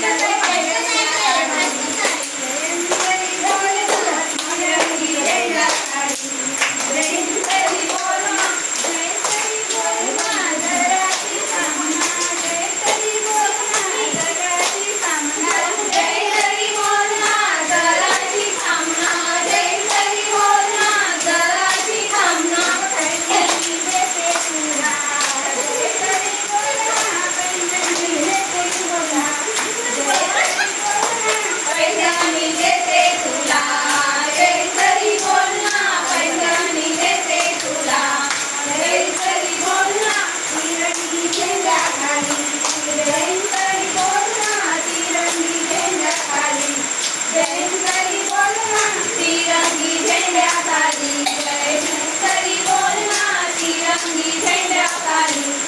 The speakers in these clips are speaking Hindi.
¡Gracias! तिरंगी झेंड्या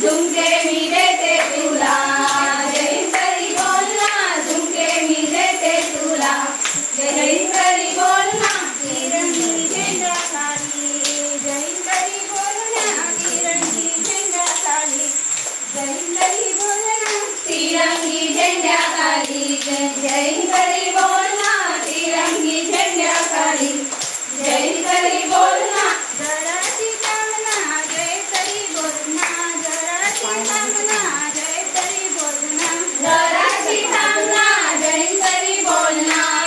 झुमके मिले ते तुला जय तरी बोल ना झुमके मिले ते तुला जय तरी बोल ना तिरंगी झेंडा साली जय तरी बोल ना तिरंगी झेंडा साली जय तरी बोल ना तिरंगी झेंडा साली जय तरी बोल ना तिरंगी झेंडा साली जय तरी बोल ना കൊല്ലാം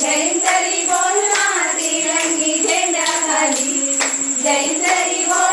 जयंतरी बोल माती रंगी झेंडा खाली जयंतरी बोल